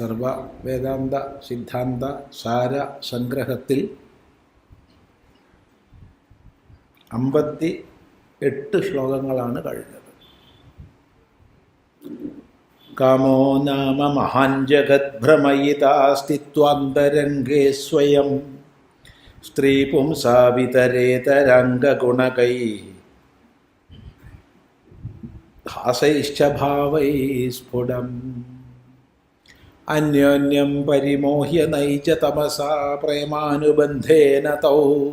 സർവ വേദാന്ത സിദ്ധാന്ത സാര സംഗ്രഹത്തിൽ അമ്പത്തി എട്ട് ശ്ലോകങ്ങളാണ് കഴിഞ്ഞത്. കാമോ നാമ മഹാൻ ജഗദ്ഭ്രമയിതാസ്തിത്വാന്തരംഗേ സ്വയം. സ്ത്രീ പുംസാവിതരേതരംഗഗുണകൈ ഹാസൈശ്ച ഭാവൈ സ്ഫുടം. അന്യോന്യം പരിമോഹ്യ നൈച തമസാ പ്രേമാനുബന്ധേന തൗ.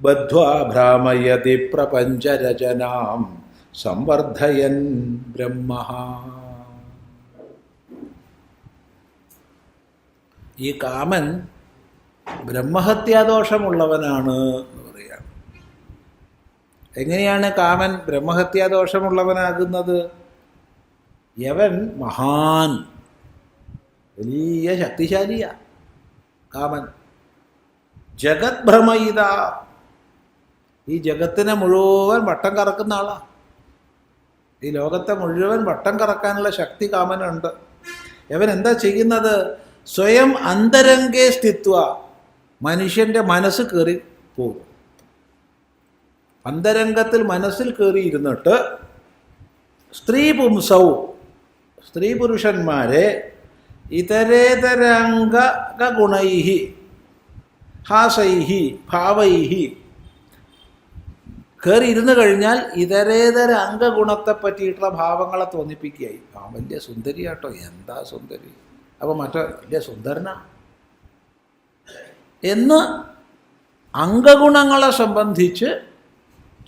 ബദ്ധ്വാ ഭ്രാമയതി പ്രപഞ്ചരചനാം സംവർദ്ധയൻ ബ്രഹ്മ. ഈ കാമൻ ബ്രഹ്മഹത്യാദോഷമുള്ളവനാണ് എന്ന് പറയാം. എങ്ങനെയാണ് കാമൻ ബ്രഹ്മഹത്യാദോഷമുള്ളവനാകുന്നത്? യവൻ മഹാൻ വലിയ ശക്തിശാലിയാ. കാമൻ. ജഗത് ഭ്രമയിത. ഈ ജഗത്തിനെ മുഴുവൻ വട്ടം കറക്കുന്ന ആളാ. ഈ ലോകത്തെ മുഴുവൻ വട്ടം കറക്കാനുള്ള ശക്തി കാമനുണ്ട്. ഇവൻ എന്താ ചെയ്യുന്നത്? സ്വയം അന്തരംഗേ സ്ഥിത്വ. മനുഷ്യന്റെ മനസ്സ് കയറി പോകും അന്തരംഗത്തിൽ മനസ്സിൽ കയറിയിരുന്നിട്ട് സ്ത്രീ പുംസവും സ്ത്രീ പുരുഷന്മാരെ ഇതരേതരംഗ ഗുണൈഹി ഹാസൈഹി ഭാവൈഹി. കയറി ഇരുന്ന് കഴിഞ്ഞാൽ ഇതരേതര അംഗഗുണത്തെ പറ്റിയിട്ടുള്ള ഭാവങ്ങളെ തോന്നിപ്പിക്കുകയായി. ആ വലിയ സുന്ദരിയാട്ടോ എന്താ സുന്ദരി? അപ്പോൾ മറ്റേ വലിയ സുന്ദരനാ. എന്ന് അംഗഗുണങ്ങളെ സംബന്ധിച്ച്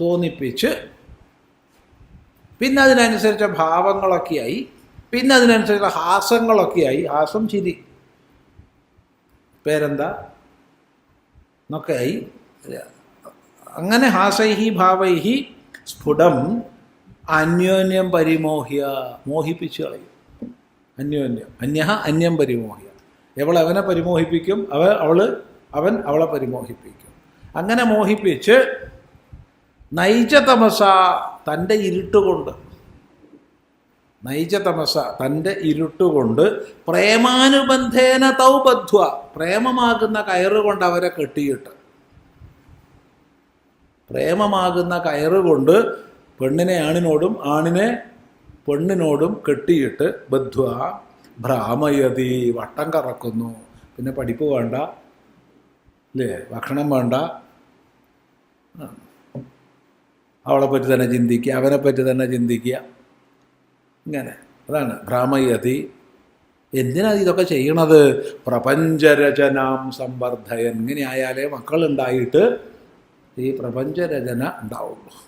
തോന്നിപ്പിച്ച് പിന്നെ അതിനനുസരിച്ച ഭാവങ്ങളൊക്കെയായി പിന്നെ അതിനനുസരിച്ചുള്ള ഹാസങ്ങളൊക്കെയായി ഹാസം ചിരി. പേരെന്താ? എന്നൊക്കെയായി അങ്ങനെ ഹാസൈഹി ഭാവൈഹി സ്ഫുടം അന്യോന്യം പരിമോഹ്യ. മോഹിപ്പിച്ചു കളയും. അന്യോന്യം. അന്യ അന്യം പരിമോഹ്യ. എവൾ അവനെ പരിമോഹിപ്പിക്കും? അവ അവൾ അവൻ അവളെ പരിമോഹിപ്പിക്കും. അങ്ങനെ മോഹിപ്പിച്ച് നൈജ തമസ തന്റെ ഇരുട്ടുകൊണ്ട് നൈജ തമസ തന്റെ ഇരുട്ടുകൊണ്ട് പ്രേമാനുബന്ധേന തൗ ബദ്ധ്വ പ്രേമമാകുന്ന കയറുകൊണ്ട് അവരെ കെട്ടിയിട്ട്. പ്രേമമാകുന്ന കയറുകൊണ്ട് പെണ്ണിനെ ആണിനോടും ആണിനെ പെണ്ണിനോടും കെട്ടിയിട്ട് ബദ്ധ്വ ഭ്രാമയതി വട്ടം കറക്കുന്നു. പിന്നെ പഠിപ്പ് വേണ്ട അല്ലേ ഭക്ഷണം വേണ്ട. അവളെപ്പറ്റി തന്നെ ചിന്തിക്കുക അവനെപ്പറ്റി തന്നെ ചിന്തിക്കുക. ഇങ്ങനെ. അതാണ്. ഭ്രാമയതി. എന്തിനാ ഇതൊക്കെ ചെയ്യണത്? പ്രപഞ്ചരചനാം സംവർദ്ധയൻ ഇങ്ങനെ ആയാലേ മക്കളുണ്ടായിട്ട് ഈ പ്രപഞ്ചരചന ഉണ്ടാവുള്ളൂ.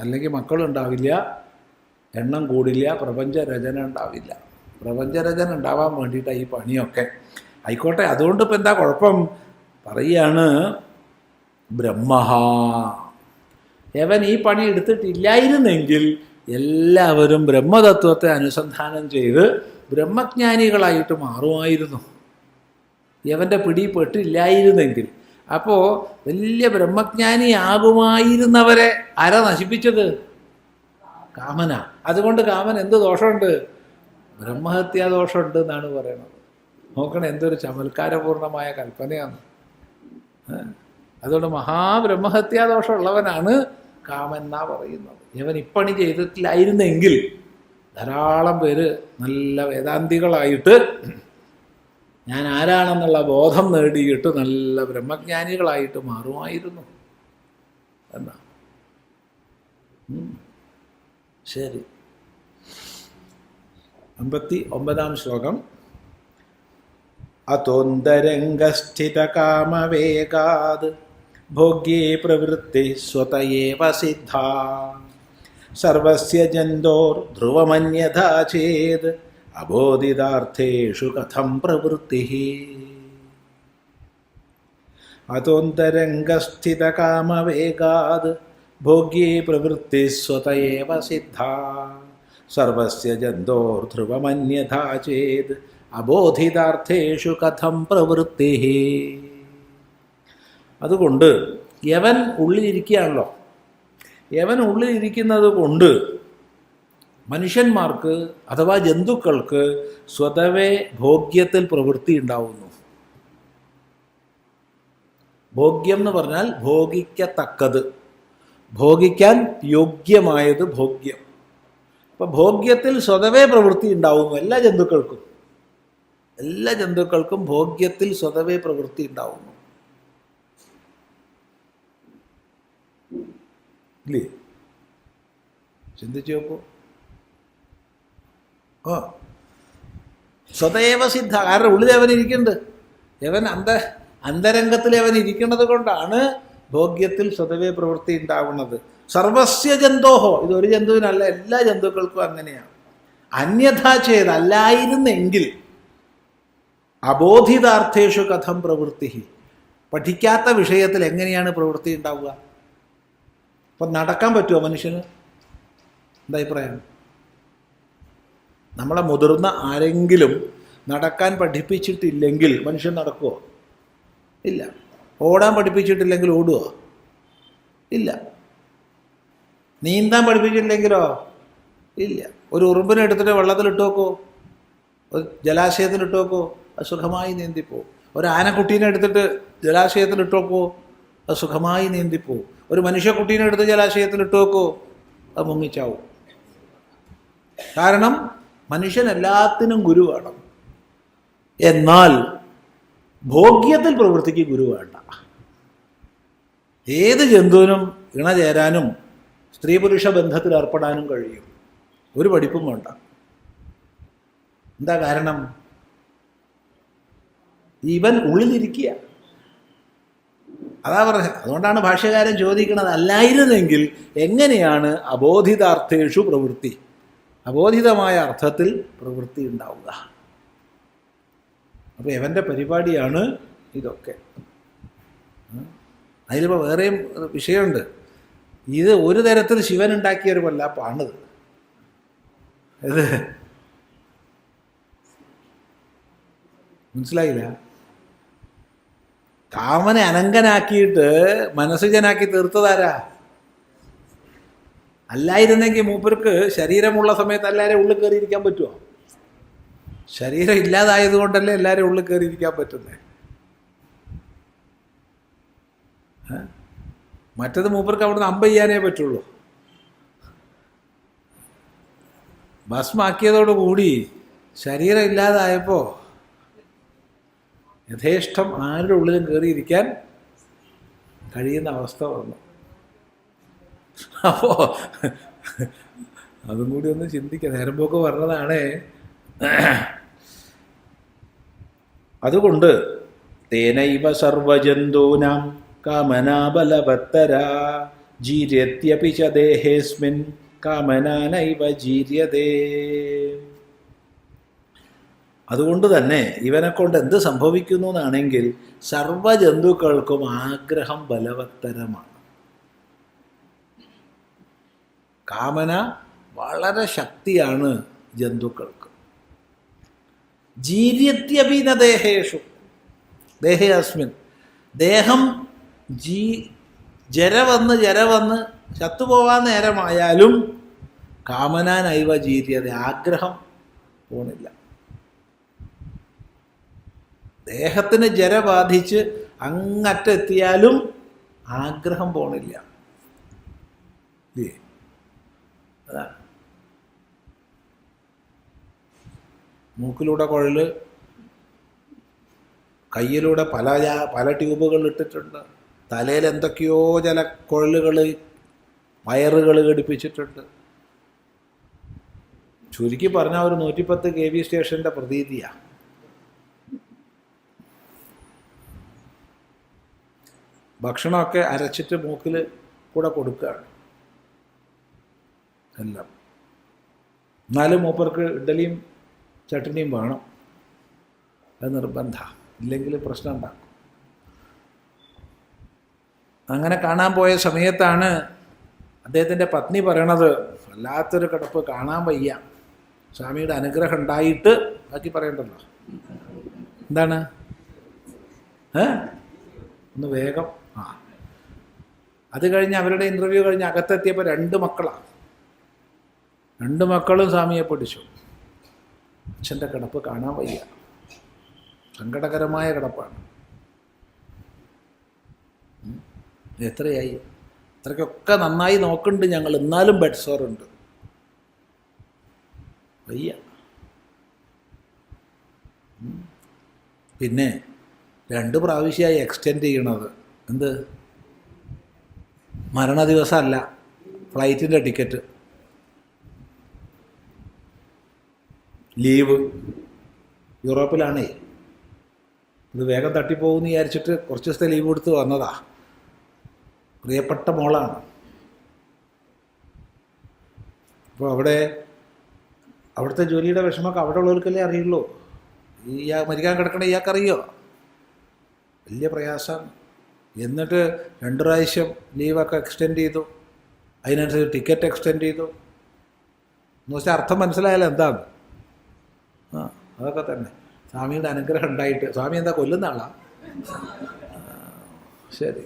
അല്ലെങ്കിൽ മക്കളുണ്ടാവില്ല എണ്ണം കൂടില്ല പ്രപഞ്ചരചന ഉണ്ടാവില്ല. പ്രപഞ്ചരചന ഉണ്ടാവാൻ വേണ്ടിയിട്ടാണ് ഈ പണിയൊക്കെ. ആയിക്കോട്ടെ അതുകൊണ്ട് ഇപ്പം എന്താ കുഴപ്പം? പറയാണ് ബ്രഹ്മഹ. യവൻ ഈ പണി എടുത്തിട്ടില്ലായിരുന്നെങ്കിൽ എല്ലാവരും ബ്രഹ്മതത്വത്തെ അനുസന്ധാനം ചെയ്ത് ബ്രഹ്മജ്ഞാനികളായിട്ട് മാറുമായിരുന്നു. യവന്റെ പിടി പെട്ടില്ലായിരുന്നെങ്കിൽ അപ്പോൾ വലിയ ബ്രഹ്മജ്ഞാനിയാകുമായിരുന്നവരെ അര നശിപ്പിച്ചത്? കാമന. അതുകൊണ്ട് കാമൻ എന്ത് ദോഷമുണ്ട്? ബ്രഹ്മഹത്യാ ദോഷമുണ്ട് എന്നാണ് പറയുന്നത്. നോക്കണം എന്തൊരു ചമൽക്കാരപൂർണമായ കൽപ്പനയാണ്? അതുകൊണ്ട് മഹാബ്രഹ്മഹത്യാ എന്നാ പറയുന്നത്. ഇവൻ ഇപ്പണി ചെയ്തിട്ടില്ലായിരുന്നെങ്കിൽ ധാരാളം പേര് നല്ല വേദാന്തികളായിട്ട് ഞാൻ ആരാണെന്നുള്ള ബോധം നേടിയിട്ട് നല്ല ബ്രഹ്മജ്ഞാനികളായിട്ട് മാറുമായിരുന്നു. എന്നാ. ശരി. അമ്പത്തി ഒമ്പതാം ശ്ലോകം. അതൊന്തരംഗസ്ഥിതകാമവേഗാത് ഭോഗ്യേ പ്രവൃത്തി സ്വതയേവ സിദ്ധ സർവസ്യ ജന്തോർ ധ്രുവമന്യഥാ ചേത് അബോധിതാർത്ഥേഷു കഥം പ്രവൃത്തി അതൊന്തരംഗസ്ഥിതകാമവേഗാത് ഭോഗ്യേ പ്രവൃത്തി സ്വതയേവ സിദ്ധ സർവസ്യ ജന്തോർ ധ്രുവമന്യഥാ ചേത് അബോധിതാർത്ഥേഷു കഥം പ്രവൃത്തി അതുകൊണ്ട് യവൻ ഉള്ളിലിരിക്കുകയാണല്ലോ. യവൻ ഉള്ളിലിരിക്കുന്നത് കൊണ്ട് മനുഷ്യന്മാർക്ക് അഥവാ ജന്തുക്കൾക്ക് സ്വതവേ ഭോഗ്യത്തിൽ പ്രവൃത്തി ഉണ്ടാവുന്നു. ഭോഗ്യം എന്ന് പറഞ്ഞാൽ ഭോഗിക്കത്തക്കത്. ഭോഗിക്കാൻ യോഗ്യമായത് ഭോഗ്യം. അപ്പം ഭോഗ്യത്തിൽ സ്വതവേ പ്രവൃത്തി ഉണ്ടാവുന്നു എല്ലാ ജന്തുക്കൾക്കും. എല്ലാ ജന്തുക്കൾക്കും ഭോഗ്യത്തിൽ സ്വതവേ പ്രവൃത്തി ഉണ്ടാവുന്നു. ഇല്ലേ? ചിന്തിച്ചു നോക്കൂ. ഓ സ്വതേവ സിദ്ധ. കാരണം ഉള്ളിൽ അവൻ ഇരിക്കുന്നുണ്ട്? അവൻ അന്ത അന്തരംഗത്തിൽ അവൻ ഇരിക്കുന്നത് കൊണ്ടാണ് ഭോഗ്യത്തിൽ സ്വതവേ പ്രവൃത്തി ഉണ്ടാവുന്നത്. സർവസ്യ ജന്തോഹോ. ഇത് ഒരു ജന്തുവിനല്ല എല്ലാ ജന്തുക്കൾക്കും അങ്ങനെയാണ്. അന്യഥാ ചെയ്ത് അല്ലായിരുന്നെങ്കിൽ അബോധിതാർത്ഥേഷു കഥം പ്രവൃത്തി പഠിക്കാത്ത വിഷയത്തിൽ എങ്ങനെയാണ് പ്രവൃത്തി ഉണ്ടാവുക? അപ്പം നടക്കാൻ പറ്റുമോ മനുഷ്യന്? എന്താ അഭിപ്രായം? നമ്മളെ മുതിർന്ന ആരെങ്കിലും നടക്കാൻ പഠിപ്പിച്ചിട്ടില്ലെങ്കിൽ മനുഷ്യൻ നടക്കുമോ ഇല്ല. ഓടാൻ പഠിപ്പിച്ചിട്ടില്ലെങ്കിൽ ഓടുമോ ഇല്ല. നീന്താൻ പഠിപ്പിച്ചിട്ടില്ലെങ്കിലോ? ഇല്ല. ഒരു ഉറുമ്പിനെ എടുത്തിട്ട് വെള്ളത്തിലിട്ട് നോക്കോ. ഒരു ജലാശയത്തിലിട്ട് നോക്കോ. അത് സുഖമായി നീന്തിപ്പോവും. ഒരു ആനക്കുട്ടീനെ എടുത്തിട്ട് ജലാശയത്തിലിട്ട് നോക്കോ. അത് സുഖമായി നീന്തിപ്പോവും. ഒരു മനുഷ്യക്കുട്ടീനെ എടുത്ത് ജലാശയത്തിൽ ഇട്ട് വെക്കോ? അത് മുങ്ങിച്ചാവും കാരണം മനുഷ്യൻ എല്ലാത്തിനും ഗുരു വേണം. എന്നാൽ ഭോഗ്യത്തിൽ പ്രവൃത്തിക്ക് ഗുരു വേണ്ട. ഏത് ജന്തുവിനും ഇണചേരാനും സ്ത്രീ പുരുഷ ബന്ധത്തിൽ ഏർപ്പെടാനും കഴിയും. ഒരു പഠിപ്പും വേണ്ട. എന്താ കാരണം? ഇവൻ ഉള്ളിലിരിക്കുക അതാ പറഞ്ഞത് അതുകൊണ്ടാണ് ഭാഷ്യകാരൻ ചോദിക്കുന്നത് അല്ലായിരുന്നെങ്കിൽ എങ്ങനെയാണ് അബോധിതാർത്ഥേഷു പ്രവൃത്തി? അബോധിതമായ അർത്ഥത്തിൽ പ്രവൃത്തി ഉണ്ടാവുക. അപ്പോൾ ഇവന്റെ പരിപാടിയാണ് ഇതൊക്കെ? അതിലിപ്പോൾ വേറെയും വിഷയമുണ്ട്. ഇത് ഒരു തരത്തിൽ ശിവൻ ഉണ്ടാക്കിയ ഒരു വല്ലാപ്പാണിത് ഇത് മനസ്സിലായില്ല? കാമനെ അനങ്കനാക്കിയിട്ട് മനസ്സുജനാക്കി തീർത്തതാരാ? അല്ലായിരുന്നെങ്കിൽ മൂപ്പർക്ക് ശരീരമുള്ള സമയത്ത് എല്ലാവരും ഉള്ളിൽ കയറിയിരിക്കാൻ പറ്റുമോ ശരീരം ഇല്ലാതായത് കൊണ്ടല്ലേ എല്ലാവരും ഉള്ളിൽ കയറിയിരിക്കാൻ പറ്റുന്നത് മറ്റത് മൂപ്പർക്ക് അവിടുന്ന് അമ്പ ചെയ്യാനേ പറ്റുള്ളൂ. ഭസ്മാക്കിയതോടുകൂടി ശരീരം ഇല്ലാതായപ്പോൾ യഥേഷ്ടം ആരുടെ ഉള്ളിലും കയറിയിരിക്കാൻ കഴിയുന്ന അവസ്ഥ വന്നു. അപ്പോൾ അതും കൂടി ഒന്ന് ചിന്തിക്കുക നേരം പോക്ക് പറഞ്ഞതാണ്. അതുകൊണ്ട് തേനൈവ സർവജന്തൂനാം കാമനാബലവത്തര ജീര്യത്യപി ച ദേഹേസ്മിൻ കാമനാനൈവ ജീര്യതേ. അതുകൊണ്ട് തന്നെ ഇവനെ കൊണ്ട് എന്ത് സംഭവിക്കുന്നു എന്നാണെങ്കിൽ സർവജന്തുക്കൾക്കും ആഗ്രഹം ബലവത്തരമാണ്. കാമന വളരെ ശക്തിയാണ് ജന്തുക്കൾക്ക്. ജീര്യത്യപീന ദേഹേഷു. ദേഹേ അസ്മിൻ. ദേഹം ജീ ജര വന്ന് ജര വന്ന് ചത്തുപോകാൻ നേരമായാലും കാമനാനൈവ ജീര്യത ആഗ്രഹം പോണില്ല. ദേഹത്തിന് ജര ബാധിച്ച് അങ്ങറ്റെത്തിയാലും ആഗ്രഹം പോണില്ല. അതാണ് മൂക്കിലൂടെ കുഴൽ കയ്യിലൂടെ പല പല ട്യൂബുകൾ ഇട്ടിട്ടുണ്ട്. തലയിൽ എന്തൊക്കെയോ ചില കുഴലുകൾ വയറുകൾ ഘടിപ്പിച്ചിട്ടുണ്ട്. ചുരുക്കി പറഞ്ഞാൽ ഒരു നൂറ്റിപ്പത്ത് കെ വി സ്റ്റേഷന്റെ പ്രതീതിയാണ് ഭക്ഷണമൊക്കെ അരച്ചിട്ട് മൂക്കിൽ കൂടെ കൊടുക്കുകയാണ്. എല്ലാം. എന്നാലും മൂപ്പർക്ക് ഇഡ്ഡലിയും ചട്നിയും വേണം. അത് നിർബന്ധ. ഇല്ലെങ്കിൽ പ്രശ്നം ഉണ്ടാക്കും. അങ്ങനെ കാണാൻ പോയ സമയത്താണ് അദ്ദേഹത്തിന്റെ പത്നി പറയണത് വല്ലാത്തൊരു കിടപ്പ് കാണാൻ വയ്യ. സ്വാമിയുടെ അനുഗ്രഹം ഉണ്ടായിട്ട് ബാക്കി പറയണ്ടല്ലോ. എന്താണ്? ഏ? ഒന്ന് വേഗം അത് കഴിഞ്ഞ് അവരുടെ ഇന്റർവ്യൂ കഴിഞ്ഞ് അകത്തെത്തിയപ്പോൾ രണ്ട് മക്കളാണ് രണ്ട് മക്കളും സ്വാമിയെ പഠിച്ചു അച്ഛന്റെ കിടപ്പ് കാണാൻ വയ്യ. സങ്കടകരമായ കിടപ്പാണ്. എത്രയായി? അത്രയ്ക്കൊക്കെ നന്നായി നോക്കുന്നുണ്ട് ഞങ്ങൾ എന്നാലും ബെഡ് സോറുണ്ട് വയ്യ. പിന്നെ രണ്ട് പ്രാവശ്യമായി എക്സ്റ്റെൻഡ് ചെയ്യണത്. എന്ത്? മരണ ദിവസമല്ല ഫ്ലൈറ്റിന്റെ ടിക്കറ്റ്. ലീവ്. യൂറോപ്പിലാണേ. ഇത് വേഗം തട്ടിപ്പോകുമെന്ന് വിചാരിച്ചിട്ട് കുറച്ച് ദിവസത്തെ ലീവ് കൊടുത്ത് വന്നതാ. പ്രിയപ്പെട്ട മോളാണ്. അപ്പോൾ അവിടെ അവിടുത്തെ ജോലിയുടെ വിഷമമൊക്കെ അവിടെ ഉള്ളവർക്കല്ലേ അറിയുള്ളൂ? ഈ മരിക്കാൻ കിടക്കണ ഇയാൾക്കറിയോ? വലിയ പ്രയാസമാണ് എന്നിട്ട് രണ്ട് പ്രാവശ്യം ലീവൊക്കെ എക്സ്റ്റെൻഡ് ചെയ്തു. അതിനനുസരിച്ച് ടിക്കറ്റ് എക്സ്റ്റെൻഡ് ചെയ്തു. എന്ന് വെച്ചാൽ അർത്ഥം മനസ്സിലായാലും എന്താണ്? ആ അതൊക്കെ തന്നെ. സ്വാമിയുടെ അനുഗ്രഹം ഉണ്ടായിട്ട് സ്വാമി എന്താ കൊല്ലുന്ന ആളാ? ശരി.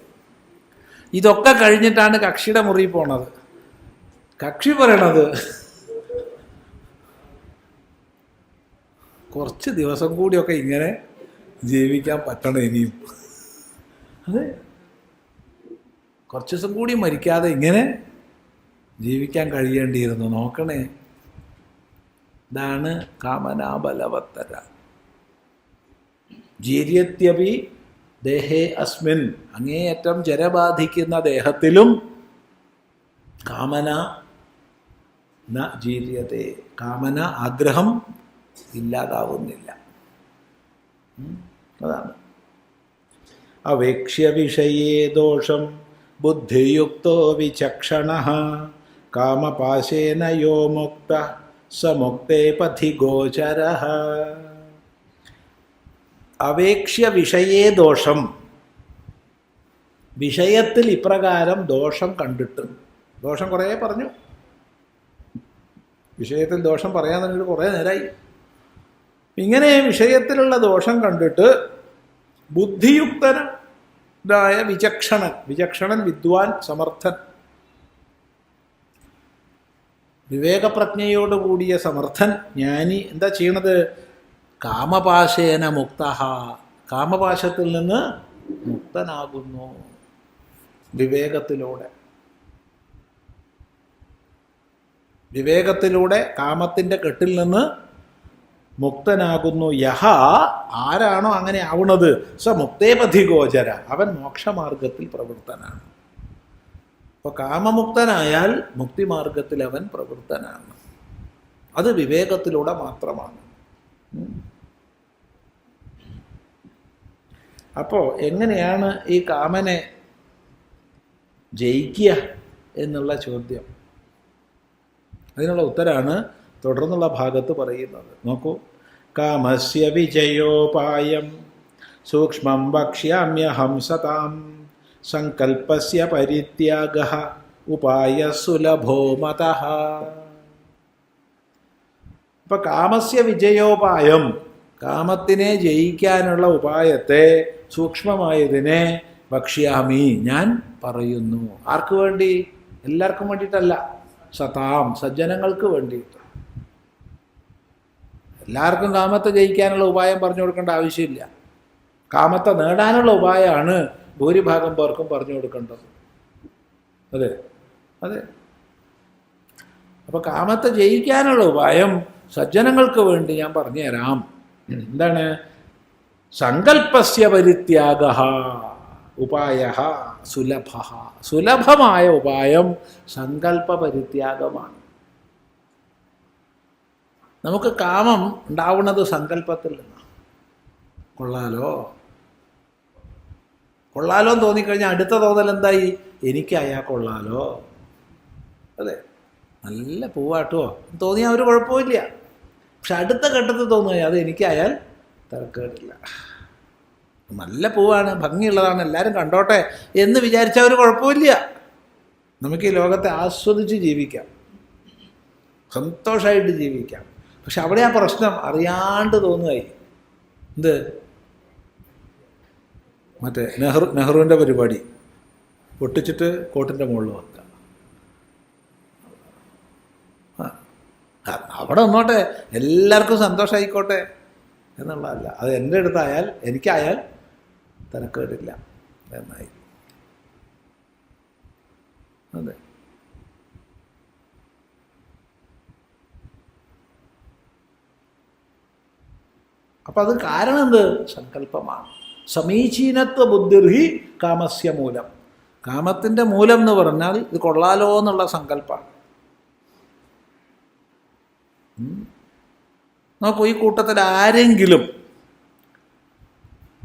ഇതൊക്കെ കഴിഞ്ഞിട്ടാണ് കക്ഷിയുടെ മുറിയിൽ പോണത്. കക്ഷി പറയണത്. കുറച്ച് ദിവസം കൂടിയൊക്കെ ഇങ്ങനെ ജീവിക്കാൻ പറ്റണം ഇനിയും. അതെ. കുറച്ച് ദിവസം കൂടി മരിക്കാതെ ഇങ്ങനെ ജീവിക്കാൻ കഴിയേണ്ടിയിരുന്നു. നോക്കണേ. ഇതാണ് കാമനാബലവത്തര. ജീര്യത്യപി ദേഹേ അസ്മിൻ. അങ്ങേയറ്റം ജരബാധിക്കുന്ന ദേഹത്തിലും കാമന ന ജീര്യത്തെ. കാമന ആഗ്രഹം ഇല്ലാതാവുന്നില്ല. ഉം. അവേക്ഷ്യ വിഷയേ ദോഷം. ബുദ്ധിയുക്തോ വിചക്ഷണ. കാമപാശേന യോ മുക്ത. സമുക്തേ പഥി ഗോചര. അവേക്ഷ്യ വിഷയേ ദോഷം. വിഷയത്തിൽ ഇപ്രകാരം ദോഷം കണ്ടിട്ട്. ദോഷം കുറേ പറഞ്ഞു. വിഷയത്തിൽ ദോഷം പറയാൻ തുടങ്ങിയിട്ട് കുറേ നേരമായി ഇങ്ങനെ വിഷയത്തിലുള്ള ദോഷം കണ്ടിട്ട് ബുദ്ധിയുക്തനായ വിചക്ഷണൻ. വിചക്ഷണൻ വിദ്വാൻ സമർത്ഥൻ. വിവേകപ്രജ്ഞയോടുകൂടിയ സമർത്ഥൻ ജ്ഞാനി. എന്താ ചെയ്യണത്? കാമപാശേന മുക്ത കാമപാശത്തിൽ നിന്ന് മുക്തനാകുന്നു വിവേകത്തിലൂടെ. വിവേകത്തിലൂടെ കാമത്തിന്റെ കെട്ടിൽ നിന്ന് മുക്തനാകുന്നു. യഹ ആരാണോ അങ്ങനെ ആവുന്നത് സ മുക്തേപഥി ഗോചര അവൻ മോക്ഷമാർഗത്തിൽ പ്രവൃത്തനാണ്. അപ്പോൾ കാമമുക്തനായാൽ മുക്തിമാർഗത്തിൽ അവൻ പ്രവൃത്തനാണ്. അത് വിവേകത്തിലൂടെ മാത്രമാണ്. അപ്പോൾ എങ്ങനെയാണ് ഈ കാമനെ ജയിക്കുക എന്നുള്ള ചോദ്യം? അതിനുള്ള ഉത്തരാണ് തുടർന്നുള്ള ഭാഗത്ത് പറയുന്നത്. നോക്കൂ. കാമസ്യ വിജയോപായം. സൂക്ഷ്മം വക്ഷ്യാമ്യഹം സതാം. സങ്കല്പസ്യ പരിത്യാഗ. ഉപായ സുലഭോ മത. ഇപ്പൊ കാമസ്യ വിജയോപായം കാമത്തിനെ ജയിക്കാനുള്ള ഉപായത്തെ സൂക്ഷ്മമായതിനെ ഭക്ഷ്യാമി ഞാൻ പറയുന്നു. ആർക്ക് വേണ്ടി? എല്ലാവർക്കും വേണ്ടിയിട്ടല്ല. സതാം സജ്ജനങ്ങൾക്ക് വേണ്ടിയിട്ട്. എല്ലാവർക്കും കാമത്തെ ജയിക്കാനുള്ള ഉപായം പറഞ്ഞു കൊടുക്കേണ്ട ആവശ്യമില്ല. കാമത്തെ നേടാനുള്ള ഉപായമാണ് ഭൂരിഭാഗം പേർക്കും പറഞ്ഞു കൊടുക്കേണ്ടത്. അതെ? അതെ. അപ്പോൾ കാമത്തെ ജയിക്കാനുള്ള ഉപായം സജ്ജനങ്ങൾക്ക് വേണ്ടി ഞാൻ പറഞ്ഞുതരാം. എന്താണ്? സങ്കല്പസ്യ പരിത്യാഗ ഉപായ സുലഭ സുലഭമായ ഉപായം സങ്കല്പ പരിത്യാഗമാണ് നമുക്ക് കാമം ഉണ്ടാവുന്നത് സങ്കല്പത്തിൽ നിന്നാണ്. കൊള്ളാലോ? കൊള്ളാലോ എന്ന് തോന്നിക്കഴിഞ്ഞാൽ അടുത്ത തോന്നൽ എന്തായി? എനിക്ക് എനിക്കയാ കൊള്ളാലോ. അതെ. നല്ല പൂവാട്ടോ. തോന്നിയാൽ ഒരു കുഴപ്പമില്ല പക്ഷെ അടുത്ത ഘട്ടത്തിൽ തോന്നുക അത് എനിക്കായാൽ തിരക്കേടില്ല. നല്ല പൂവാണ് ഭംഗിയുള്ളതാണ് എല്ലാവരും കണ്ടോട്ടെ എന്ന് വിചാരിച്ചാൽ ഒരു കുഴപ്പമില്ല നമുക്ക് ഈ ലോകത്തെ ആസ്വദിച്ച് ജീവിക്കാം. സന്തോഷമായിട്ട് ജീവിക്കാം. പക്ഷെ അവിടെ ആ പ്രശ്നം അറിയാണ്ട് തോന്നുകയായി. എന്ത്? മറ്റേ നെഹ്റു നെഹ്റുവിന്റെ പരിപാടി. പൊട്ടിച്ചിട്ട് കോട്ടിന്റെ മുകളിൽ വെക്കുക. അവിടെ ഒന്നോട്ടെ എല്ലാവർക്കും സന്തോഷമായിക്കോട്ടെ എന്നുള്ളതല്ല. അത് എന്റെ അടുത്തായാൽ എനിക്കായാൽ തനക്കേടില്ല എന്നായി. അതെ. അപ്പം അത് കാരണം എന്ത്? സങ്കല്പമാണ്. സമീചീനത്വ ബുദ്ധിർഹി കാമസ്യ മൂലം. കാമത്തിന്റെ മൂലം എന്ന് പറഞ്ഞാൽ ഇത് കൊള്ളാലോ എന്നുള്ള സങ്കല്പമാണ്. നോക്കൂ ഈ കൂട്ടത്തിൽ ആരെങ്കിലും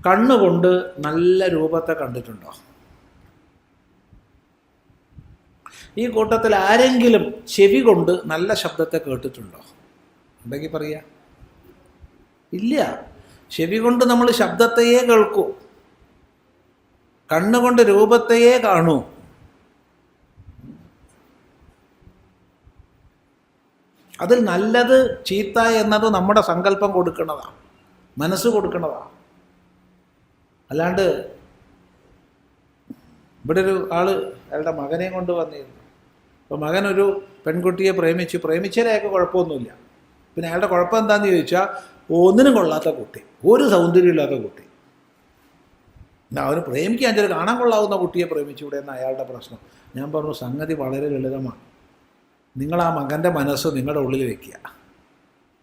കണ്ണുകൊണ്ട് നല്ല രൂപത്തെ കണ്ടിട്ടുണ്ടോ? ഈ കൂട്ടത്തിൽ ആരെങ്കിലും ചെവി കൊണ്ട് നല്ല ശബ്ദത്തെ കേട്ടിട്ടുണ്ടോ? ഉണ്ടെങ്കിൽ പറയാ. ഇല്ല. ചെവി കൊണ്ട് നമ്മൾ ശബ്ദത്തെയേ കേൾക്കൂ. കണ്ണുകൊണ്ട് രൂപത്തെയേ കാണൂ. അതിൽ നല്ലത് ചീത്ത എന്നത് നമ്മുടെ സങ്കല്പം കൊടുക്കുന്നതാണ് മനസ്സ് കൊടുക്കുന്നതാണ് അല്ലാണ്ട് ഇവിടെ ഒരു ആൾ അയാളുടെ മകനെ കൊണ്ട് വന്നിരുന്നു. അപ്പോൾ ഒരു പെൺകുട്ടിയെ പ്രേമിച്ചു. പ്രേമിച്ചതിലൊക്കെ കുഴപ്പമൊന്നുമില്ല. പിന്നെ അയാളുടെ കുഴപ്പം എന്താണെന്ന് ചോദിച്ചാൽ ഒന്നിനും കൊള്ളാത്ത കുട്ടി ഒരു സൗന്ദര്യമില്ലാത്ത കുട്ടി. എന്നാൽ അവന് പ്രേമിക്കാൻ ചില കാണാൻ കൊള്ളാവുന്ന കുട്ടിയെ പ്രേമിച്ചൂടെ എന്ന അയാളുടെ പ്രശ്നം. ഞാൻ പറഞ്ഞു സംഗതി വളരെ ലളിതമാണ്. നിങ്ങൾ ആ മകന്റെ മനസ്സ് നിങ്ങളുടെ ഉള്ളിൽ വെക്കുക.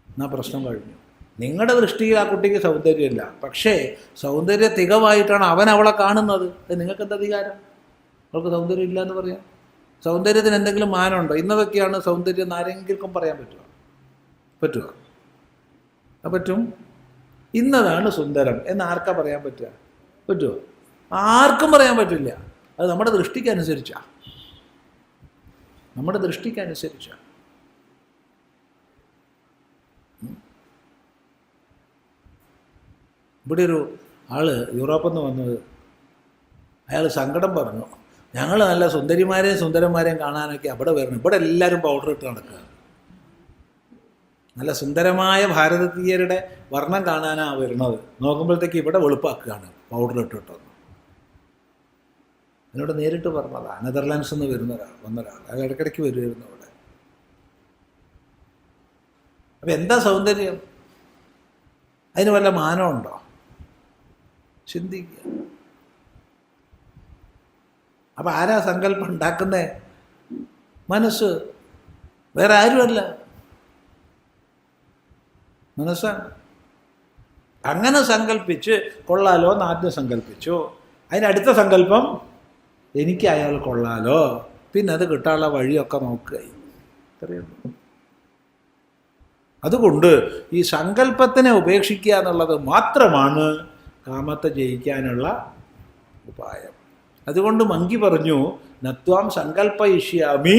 എന്നാൽ പ്രശ്നം കഴിഞ്ഞു. നിങ്ങളുടെ ദൃഷ്ടിയിൽ ആ കുട്ടിക്ക് സൗന്ദര്യമില്ല. പക്ഷേ സൗന്ദര്യ തികവായിട്ടാണ് അവൻ അവളെ കാണുന്നത്. നിങ്ങൾക്ക് എന്താ അധികാരം? അവൾക്ക് സൗന്ദര്യം ഇല്ല എന്ന് പറയാം. സൗന്ദര്യത്തിന് എന്തെങ്കിലും മാനമുണ്ടോ? ഇന്നതൊക്കെയാണ് സൗന്ദര്യം എന്ന് ആരെങ്കിലും പറയാൻ പറ്റുക പറ്റുമോ? ആ പറ്റും? ഇന്നതാണ് സുന്ദരം. എന്ന് ആർക്കാ പറയാൻ പറ്റുക? പറ്റുമോ ആർക്കും പറയാൻ പറ്റില്ല. അത് നമ്മുടെ ദൃഷ്ടിക്കനുസരിച്ചാ നമ്മുടെ ദൃഷ്ടിക്കനുസരിച്ചാ ഇവിടെ ഒരു ആൾ യൂറോപ്പിൽ നിന്ന് വന്നത് അയാൾ സങ്കടം പറഞ്ഞു. ഞങ്ങൾ നല്ല സുന്ദരിമാരെയും സുന്ദരന്മാരെയും കാണാനൊക്കെ അവിടെ വരണം. ഇവിടെ എല്ലാവരും പൗഡർ ഇട്ട് നടക്കുക. നല്ല സുന്ദരമായ ഭാരതീയരുടെ വർണം കാണാനാണ് വരുന്നത്. നോക്കുമ്പോഴത്തേക്ക് ഇവിടെ വെളുപ്പാക്കുകയാണ്. പൗഡർ ഇട്ടിട്ടൊന്ന് എന്നോട് നേരിട്ട് പറഞ്ഞതാണ് നെതർലാൻഡ്സ് നിന്ന് വരുന്ന ഒരാൾ വന്ന ഒരാൾ. അത് ഇടയ്ക്കിടയ്ക്ക് വരുമായിരുന്നു അവിടെ. അപ്പം എന്താ സൗന്ദര്യം? അതിന് വല്ല മാനമുണ്ടോ? ചിന്തിക്കുക. അപ്പം ആരാ സങ്കല്പം ഉണ്ടാക്കുന്നേ? മനസ്സ്. വേറെ ആരുമല്ല. മനസ്സാണ് അങ്ങനെ സങ്കല്പിച്ച് കൊള്ളാലോ എന്ന് ആദ്യം സങ്കല്പിച്ചു അതിനടുത്ത സങ്കല്പം എനിക്ക് അയാൾ കൊള്ളാലോ. പിന്നെ അത് കിട്ടാനുള്ള വഴിയൊക്കെ നോക്കുകയായി അതുകൊണ്ട് ഈ സങ്കല്പത്തിനെ ഉപേക്ഷിക്കുക എന്നുള്ളത് മാത്രമാണ് കാമത്തെ ജയിക്കാനുള്ള ഉപായം. അതുകൊണ്ട് മങ്കി പറഞ്ഞു നത്വാം സങ്കല്പയിഷ്യാമി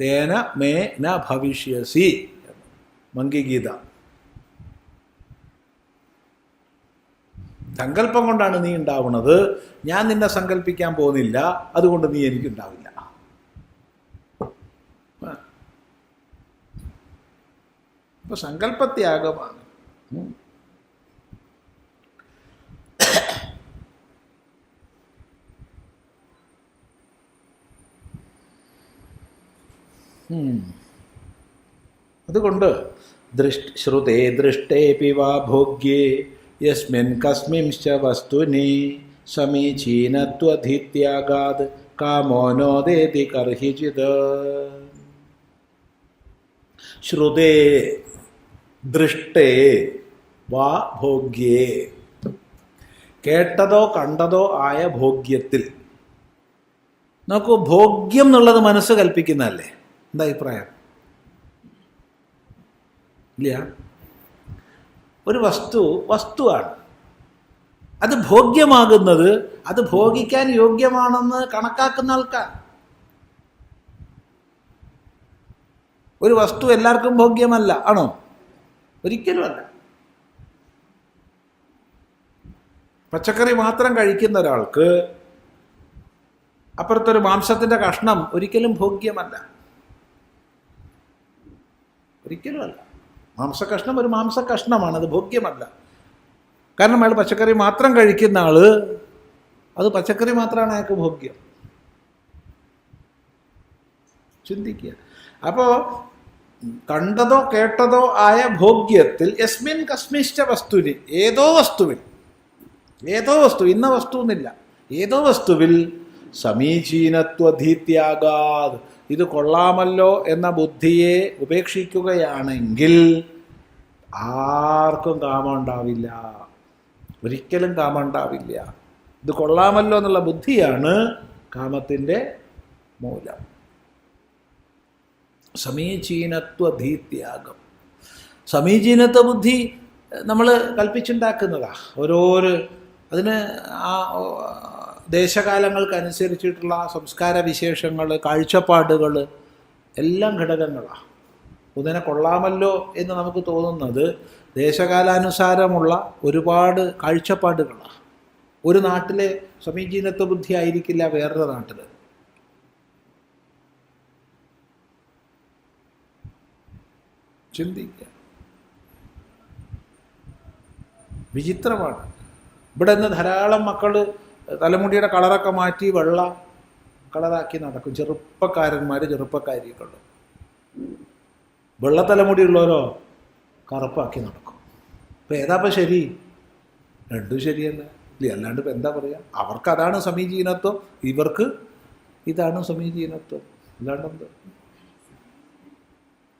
തേന മേ ന ഭവിഷ്യസി മങ്കി ഗീത സങ്കല്പം കൊണ്ടാണ് നീ ഉണ്ടാവുന്നത്. ഞാൻ നിന്നെ സങ്കല്പിക്കാൻ പോകുന്നില്ല. അതുകൊണ്ട് നീ എനിക്കുണ്ടാവില്ല അപ്പൊ സങ്കല്പത്യാഗമാണ്. അതുകൊണ്ട് ദൃഷ് ശ്രുതേ ദൃഷ്ടേപി വാ ഭോഗ്യേ യസ്മിൻ കസ്മിംശ്ച വസ്തുനി സമീചീനത്വധിത്യാഗാത് കാമോനോദേതി കർഹിചിത് ശ്രുതേ ദൃഷ്ടേ വാ ഭോഗ്യേ. കേട്ടതോ കണ്ടതോ ആയ ഭോഗ്യത്തിൽ. നോക്കൂ ഭോഗ്യം എന്നുള്ളത് മനസ്സ് കൽപ്പിക്കുന്നതല്ലേ? എന്താ അഭിപ്രായം? ഇല്ല? ഒരു വസ്തു വസ്തുവാണ്. അത് ഭോഗ്യമാകുന്നത് അത് ഭോഗിക്കാൻ യോഗ്യമാണെന്ന് കണക്കാക്കുന്ന ആൾക്കാർ. ഒരു വസ്തു എല്ലാവർക്കും ഭോഗ്യമല്ല ആണോ? ഒരിക്കലും അല്ല. പച്ചക്കറി മാത്രം കഴിക്കുന്ന ഒരാൾക്ക് അപ്പുറത്തൊരു മാംസത്തിന്റെ കഷ്ണം ഒരിക്കലും ഭോഗ്യമല്ല. ഒരിക്കലും അല്ല. മാംസകഷ്ണം ഒരു മാംസകഷ്ണമാണ് അത് ഭോഗ്യമല്ല. കാരണം അയാൾ പച്ചക്കറി മാത്രം കഴിക്കുന്ന ആൾ അത് പച്ചക്കറി മാത്രമാണ് അയാൾക്ക് ഭോഗ്യം. ചിന്തിക്കുക. അപ്പോൾ കണ്ടതോ കേട്ടതോ ആയ ഭോഗ്യത്തിൽ യസ്മിൻ കസ്മിഷ്ട വസ്തുവിൽ ഏതോ വസ്തുവിൽ ഏതോ വസ്തു ഇന്ന വസ്തു എന്നില്ല ഏതോ വസ്തുവിൽ സമീചീനത്വധീത്യാഗാത്. ഇത് കൊള്ളാമല്ലോ എന്ന ബുദ്ധിയെ ഉപേക്ഷിക്കുകയാണെങ്കിൽ ആർക്കും കാമം ഉണ്ടാവില്ല. ഒരിക്കലും കാമം ഉണ്ടാവില്ല. ഇത് കൊള്ളാമല്ലോ എന്നുള്ള ബുദ്ധിയാണ് കാമത്തിന്റെ മൂലം. സമീചീനത്വ ഭീത്യാഗം സമീചീനത്വ ബുദ്ധി നമ്മൾ കൽപ്പിച്ചുണ്ടാക്കുന്നതാ. ഓരോരോ അതിന് ആ ദേശകാലങ്ങൾക്കനുസരിച്ചിട്ടുള്ള സംസ്കാര വിശേഷങ്ങൾ കാഴ്ചപ്പാടുകൾ എല്ലാം ഘടകങ്ങളാണ് ഇതിനെ കൊള്ളാമല്ലോ എന്ന് നമുക്ക് തോന്നുന്നത് ദേശകാലാനുസാരമുള്ള ഒരുപാട് കാഴ്ചപ്പാടുകളാണ്. ഒരു നാട്ടിലെ സമീചീനത്വ ബുദ്ധി ആയിരിക്കില്ല വേറൊരു നാട്ടിൽ. ചിന്തിക്കുക. വിചിത്രമാണ്. ഇവിടെ നിന്ന് ധാരാളം മക്കൾ തലമുടിയുടെ കളറൊക്കെ മാറ്റി വെള്ള കളറാക്കി നടക്കും. ചെറുപ്പക്കാരന്മാർ ചെറുപ്പക്കാരികൾ വെള്ള തലമുടിയുള്ളവരോ കറുപ്പാക്കി നടക്കും. ഇപ്പം ഏതാപ്പം ശരി? രണ്ടും ശരിയല്ല. ഇല്ല അല്ലാണ്ട് ഇപ്പം എന്താ പറയുക അവർക്ക് അതാണ് സമീചീനത്വം ഇവർക്ക് ഇതാണ് സമീചീനത്വം അല്ലാണ്ട് എന്താ?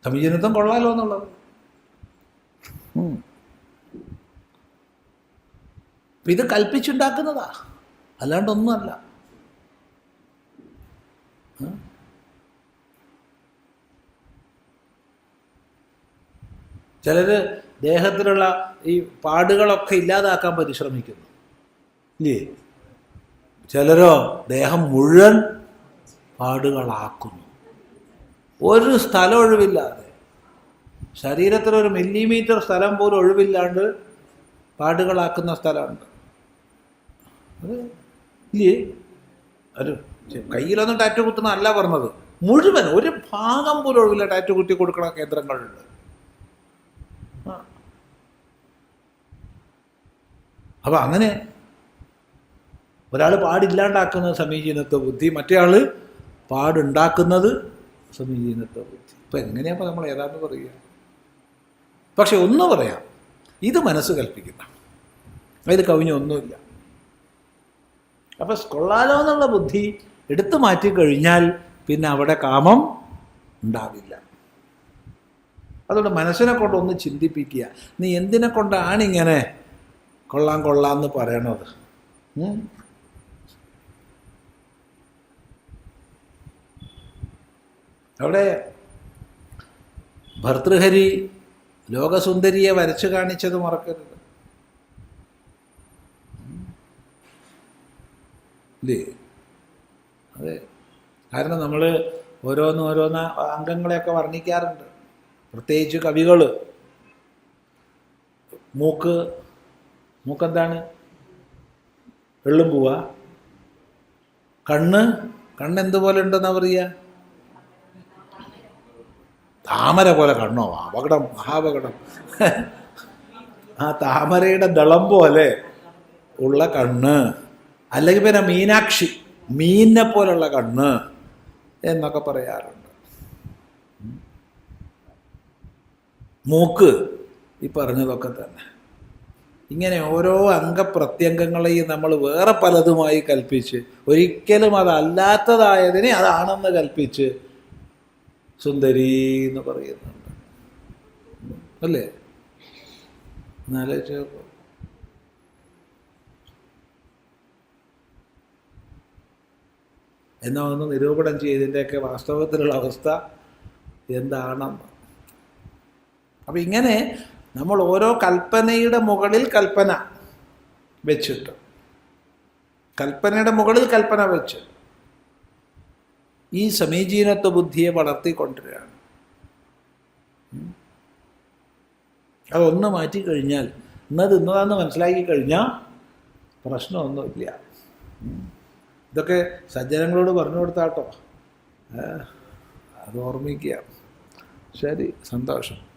സമീചീനത്വം കൊള്ളാലോ എന്നുള്ളത്. ഇത് കൽപ്പിച്ചുണ്ടാക്കുന്നതാ. അല്ലാണ്ടൊന്നുമല്ല. ഉം. ചിലര് ദേഹത്തിലുള്ള ഈ പാടുകളൊക്കെ ഇല്ലാതാക്കാൻ പരിശ്രമിക്കുന്നു ഇല്ലേ? ചിലരോ ദേഹം മുഴുവൻ പാടുകളാക്കുന്നു. ഒരു സ്ഥലം ഒഴിവില്ലാതെ. ശരീരത്തിൽ ഒരു മില്ലിമീറ്റർ സ്ഥലം പോലും ഒഴിവില്ലാണ്ട് പാടുകളാക്കുന്ന സ്ഥലമുണ്ട്. അത് ഇല്ലേ? ഒരു കയ്യിലൊന്നും ടാറ്റു കുത്തുന്ന അല്ല പറഞ്ഞത്. മുഴുവൻ ഒരു ഭാഗം പോലും ഒഴിവില്ല ടാറ്റു കുത്തി കൊടുക്കുന്ന കേന്ദ്രങ്ങളുണ്ട് അപ്പൊ അങ്ങനെ ഒരാൾ സമീചീനത്വ ബുദ്ധി മറ്റേ ആൾ പാടുണ്ടാക്കുന്നത് സമീചീനത്വ ബുദ്ധി. ഇപ്പം എങ്ങനെയാണ് നമ്മൾ ഏതാന്ന് പറയുക പക്ഷെ ഒന്ന് പറയാം ഇത് മനസ്സ് കൽപ്പിക്കുന്ന. അതിൽ കവിഞ്ഞൊന്നുമില്ല അപ്പം കൊള്ളാലോ എന്നുള്ള ബുദ്ധി എടുത്തു മാറ്റി കഴിഞ്ഞാൽ പിന്നെ അവിടെ കാമം ഉണ്ടാവില്ല. അതുകൊണ്ട് മനസ്സിനെ കൊണ്ടൊന്ന് ചിന്തിപ്പിക്കുക. നീ എന്തിനെ കൊണ്ടാണ് ഇങ്ങനെ കൊള്ളാം കൊള്ളാം എന്ന് പറയണത്? അവിടെ ഭർതൃഹരി ലോകസുന്ദരിയെ വരച്ചു കാണിച്ചത് മറക്കരുത്. ഇല്ലേ? അതെ. കാരണം നമ്മൾ ഓരോന്ന് ഓരോന്ന് അംഗങ്ങളെയൊക്കെ വർണിക്കാറുണ്ട്. പ്രത്യേകിച്ച് കവികൾ മൂക്ക് മൂക്കെന്താണ് വെള്ളും പൂവ കണ്ണ്? കണ്ണ് എന്തുപോലെ ഉണ്ടെന്നാ പറയുക? താമര പോലെ കണ്ണോ? അപകടം മഹാപകടം. ആ താമരയുടെ ദളം പോലെ ഉള്ള കണ്ണ്. അല്ലെങ്കിൽ പിന്നെ മീനാക്ഷി മീനിനെ പോലുള്ള കണ്ണ് എന്നൊക്കെ പറയാറുണ്ട്. മൂക്ക് ഈ പറഞ്ഞതൊക്കെ തന്നെ. ഇങ്ങനെ ഓരോ അംഗപ്രത്യംഗങ്ങളെയും നമ്മൾ വേറെ പലതുമായി കൽപ്പിച്ച് ഒരിക്കലും അതല്ലാത്തതായതിനെ അതാണെന്ന് കൽപ്പിച്ച് സുന്ദരി എന്ന് പറയുന്നുണ്ട്. അല്ലേ? എന്നാലേ. എന്നാ ഒന്ന് നിരൂപണം ചെയ്തതിന്റെയൊക്കെ വാസ്തവത്തിലുള്ള അവസ്ഥ എന്താണെന്ന്. അപ്പം ഇങ്ങനെ നമ്മൾ ഓരോ കൽപ്പനയുടെ മുകളിൽ കൽപ്പന വെച്ചിട്ടു. കൽപ്പനയുടെ മുകളിൽ കൽപ്പന വെച്ച്. ഈ സമീചീനത്വ ബുദ്ധിയെ വളർത്തിക്കൊണ്ടിരിക്കുകയാണ്. അതൊന്ന് മാറ്റി കഴിഞ്ഞാൽ ഇന്നത് ഇന്നതാന്ന് മനസ്സിലാക്കി കഴിഞ്ഞാൽ പ്രശ്നമൊന്നുമില്ല. ഇതൊക്കെ സജ്ജനങ്ങളോട് പറഞ്ഞു കൊടുത്താട്ടോ. അത് ഓർമ്മിക്കുക. ശരി സന്തോഷം.